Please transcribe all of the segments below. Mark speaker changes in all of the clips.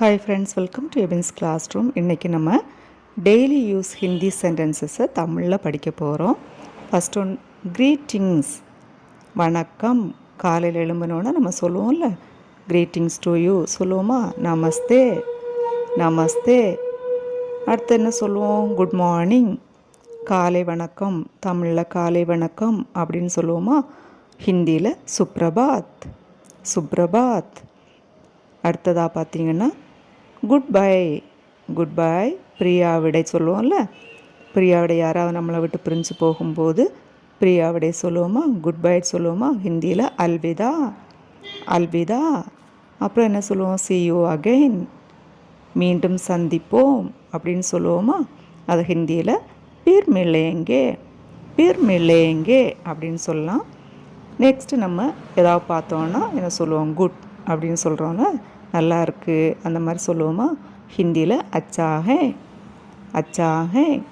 Speaker 1: Hi friends welcome to எபின்ஸ் class room இன்றைக்கி நம்ம டெய்லி யூஸ் ஹிந்தி சென்டென்சஸை தமிழில் படிக்க போகிறோம் ஃபஸ்ட் ஒன் க்ரீட்டிங்ஸ் வணக்கம். காலையில் எழும்பினோன்னா நம்ம சொல்லுவோம்ல க்ரீட்டிங்ஸ் டு யூ சொல்லுவோமா? நமஸ்தே. நமஸ்தே. அடுத்து என்ன சொல்லுவோம்? குட் மார்னிங் காலை வணக்கம். தமிழில் காலை வணக்கம் அப்படின்னு சொல்லுவோமா? ஹிந்தியில் சுப்ரபாத். சுப்ரபாத். அடுத்ததாக பார்த்தீங்கன்னா குட் பை குட் பை பிரியா விடை சொல்லுவோம்ல? பிரியா விடை யாராவது நம்மளை விட்டு பிரிஞ்சு போகும்போது பிரியா விடை சொல்லுவோமா? குட் பை சொல்லுவோமா? ஹிந்தியில் அல்விதா. அல்விதா. அப்புறம் என்ன சொல்லுவோம்? சி யூ அகைன் மீண்டும் சந்திப்போம் அப்படின்னு சொல்லுவோமா? அது ஹிந்தியில் பீர் மில்லேங்கே பீர் மில்லேங்கே அப்படின்னு சொல்லலாம். நெக்ஸ்ட்டு நம்ம ஏதாவது பார்த்தோன்னா என்ன சொல்லுவோம்? குட் அப்படின்னு சொல்கிறோம்ல நல்லா இருக்குது அந்த மாதிரி சொல்லுவோமா? ஹிந்தியில் அச்சாகே அச்சாகே.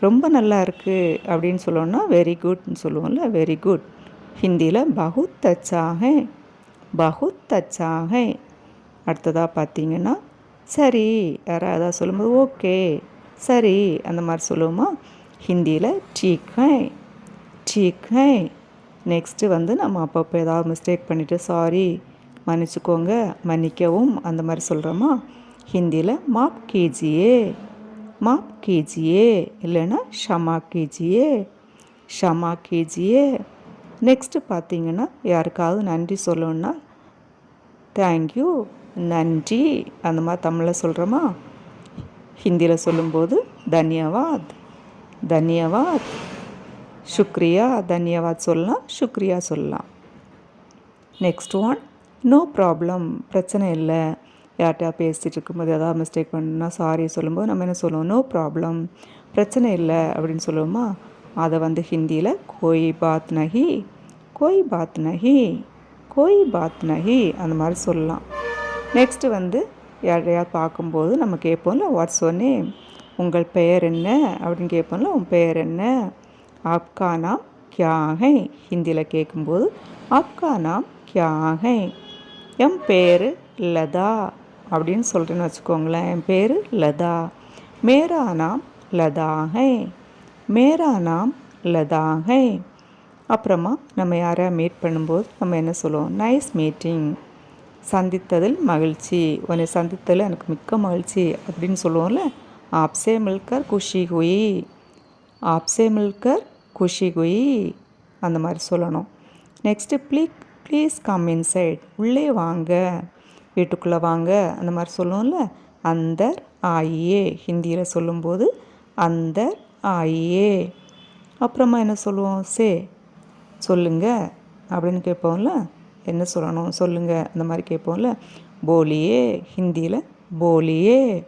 Speaker 1: ரொம்ப நல்லா இருக்குது அப்படின்னு சொல்லணும்னா வெரி குட்னு சொல்லுவோம்ல வெரி குட் ஹிந்தியில் பகுத் அச்சாகே பகுத் அச்சாகே அடுத்ததாக பார்த்தீங்கன்னா சரி. யாராவது சொல்லும்போது ஓகே. சரி. அந்த மாதிரி சொல்லுவோமா? ஹிந்தியில் டீக் ஹை டீக் ஹை நெக்ஸ்ட்டு வந்து நம்ம அப்பப்போ ஏதாவது மிஸ்டேக் பண்ணிவிட்டு சாரி மன்னிச்சுக்கோங்க மன்னிக்கவும். அந்த மாதிரி சொல்கிறோமா ஹிந்தியில் மாப் கேஜியே மாப் கேஜியே இல்லைன்னா ஷமா கேஜியே ஷமா கேஜியே. நெக்ஸ்ட்டு பார்த்தீங்கன்னா யாருக்காவது நன்றி சொல்லணுன்னா தேங்க்யூ நன்றி. அந்த மாதிரி தமிழில் சொல்கிறோமா ஹிந்தியில் சொல்லும்போது தன்யவாத் தன்யவாத் சுக்ரியா தன்யவாத் சொல்லலாம் சுக்ரியா சொல்லலாம். நெக்ஸ்ட் ஒன் நோ ப்ராப்ளம் பிரச்சனை இல்லை. யார்கிட்டயா பேசிகிட்டு இருக்கும்போது எதாவது மிஸ்டேக் பண்ணால் சாரி சொல்லும்போது நம்ம என்ன சொல்லுவோம்? நோ ப்ராப்ளம் பிரச்சனை இல்லை அப்படின்னு சொல்லுவோமா? அதை வந்து ஹிந்தியில் கோய் பாத் நகி கோய் பாத் நகி கோய் பாத் நகி அந்த மாதிரி சொல்லலாம். நெக்ஸ்ட்டு வந்து யாரையாவது பார்க்கும்போது நம்ம கேட்போம்ல வாட்ஸ் ஒன் நேம் உங்கள் பெயர் என்ன? அப்படின்னு கேட்போம்ல உன் பெயர் என்ன? ஆப்கா நாம் கியா ஹை? ஹிந்தியில் கேட்கும்போது ஆப்கா நாம் கியா ஹை? என் பேர் லதா அப்படின்னு சொல்கிறேன்னு வச்சுக்கோங்களேன். என் பேர் லதா. மேரா நாம் லதாகை. மேரா நாம் லதாகை. அப்புறமா நம்ம யாரை மீட் பண்ணும்போது நம்ம என்ன சொல்லுவோம்? நைஸ் மீட்டிங் சந்தித்ததில் மகிழ்ச்சி. உன்னை சந்தித்ததில் எனக்கு மிக்க மகிழ்ச்சி அப்படின்னு சொல்லுவோம்ல? ஆப்சே மில்கர் குஷி குயி. ஆப்சே மில்கர் குஷி குயி. அந்த மாதிரி சொல்லணும். நெக்ஸ்ட்டு ப்ளீக் ப்ளீஸ் கம் இன்சைட் உள்ளே வாங்க. வீட்டுக்குள்ளே வாங்க. அந்த மாதிரி சொல்லுவோம்ல. அந்தர் ஆயே ஹிந்தியில் சொல்லும்போது அந்தர் ஆயே அப்புறமா என்ன சொல்லுவோம்? சே. சொல்லுங்க. அப்படின்னு கேட்போம்ல. என்ன சொல்லணும்? சொல்லுங்கள் அந்த மாதிரி கேட்போம்ல. போலியே. ஹிந்தியில் போலியே.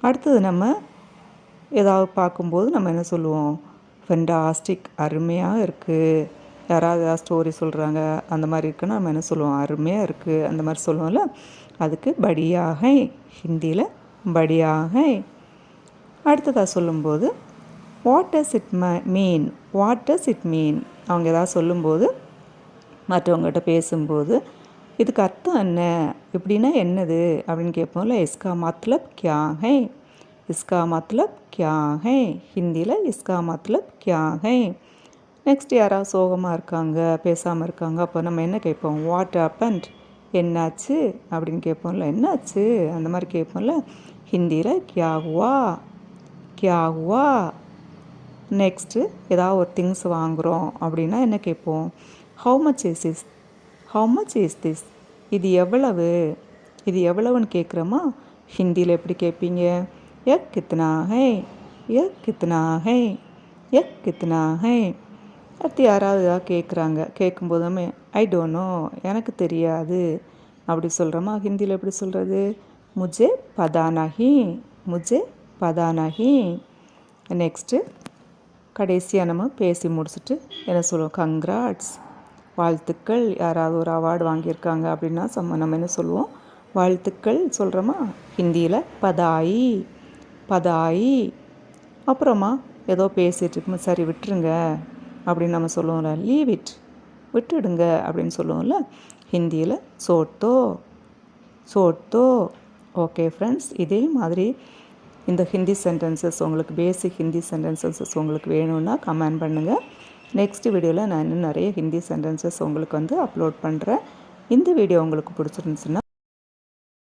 Speaker 1: அடுத்தது நம்ம ஏதாவது பார்க்கும்போது நம்ம என்ன சொல்லுவோம்? ஃபென்டாஸ்டிக் அருமையாக இருக்குது யாராவது ஏதாவது ஸ்டோரி சொல்கிறாங்க அந்த மாதிரி இருக்குன்னா நம்ம என்ன சொல்லுவோம்? அருமையாக இருக்குது அந்த மாதிரி சொல்லுவோம்ல. அதுக்கு படியாக ஹிந்தியில் படியாக. அடுத்ததாக சொல்லும்போது வாட் டஸ் இட் ம mean what does it mean அவங்க ஏதாவது சொல்லும்போது மற்றவங்ககிட்ட பேசும்போது இதுக்கு அர்த்தம் என்ன? இப்படின்னா என்னது? அப்படின்னு கேட்போம்ல. இஸ்கா மத்லப் கியா ஹை இஸ்கா மத்லப் கியா ஹை ஹிந்தியில் இஸ்கா மத்லப் கியா ஹை நெக்ஸ்ட் யாராவது சோகமாக இருக்காங்க பேசாமல் இருக்காங்க அப்போ நம்ம என்ன கேட்போம்? வாட் அப்பண்ட் என்னாச்சு? அப்படின்னு கேட்போம்ல என்னாச்சு? அந்த மாதிரி கேட்போம்ல ஹிந்தியில் கியா ஹுவா? கியா ஹுவா? நெக்ஸ்ட்டு ஏதாவது ஒரு திங்ஸ் வாங்குகிறோம் அப்படின்னா என்ன கேட்போம்? How much is is how much is this இது எவ்வளவு? இது எவ்வளவுன்னு கேட்குறோமா? ஹிந்தியில் எப்படி கேட்பீங்க? எக் கித்னா ஹை எக் கித்னா ஹை எக் கித்னா ஹை அடுத்து யாராவது ஏதாவது கேட்குறாங்க கேட்கும்போதுமே ஐ டோன்ட் நோ எனக்கு தெரியாது. அப்படி சொல்கிறோமா ஹிந்தியில் எப்படி சொல்கிறது முஜே பதானாகி முஜே பதானாகி நெக்ஸ்ட்டு கடைசியாக நம்ம பேசி முடிச்சுட்டு என்ன சொல்லுவோம்? கங்க்ராட்ஸ் வாழ்த்துக்கள். யாராவது ஒரு அவார்டு வாங்கியிருக்காங்க அப்படின்னா சம்ம நம்ம என்ன சொல்லுவோம்? வாழ்த்துக்கள். சொல்கிறோமா ஹிந்தியில் பதாயி பதாயி. அப்புறமா ஏதோ பேசிகிட்டு இருக்கும்போது சரி விட்டுருங்க. அப்படின்னு நம்ம சொல்லுவோம்ல லீவ் இட் விட்டுடுங்க. அப்படின்னு சொல்லுவோம்ல ஹிந்தியில் சோட்டோ சோட்டோ. ஓகே ஃப்ரெண்ட்ஸ் இதே மாதிரி இந்த ஹிந்தி சென்டென்சஸ் உங்களுக்கு பேசிக் ஹிந்தி சென்டென்சஸ் உங்களுக்கு வேணும்னா கமெண்ட் பண்ணுங்கள் நெக்ஸ்ட் வீடியோவில் நான் இன்னும் நிறைய ஹிந்தி சென்டென்சஸ் உங்களுக்கு வந்து அப்லோட் பண்ணுறேன் இந்த வீடியோ உங்களுக்கு பிடிச்சிருந்துச்சுன்னா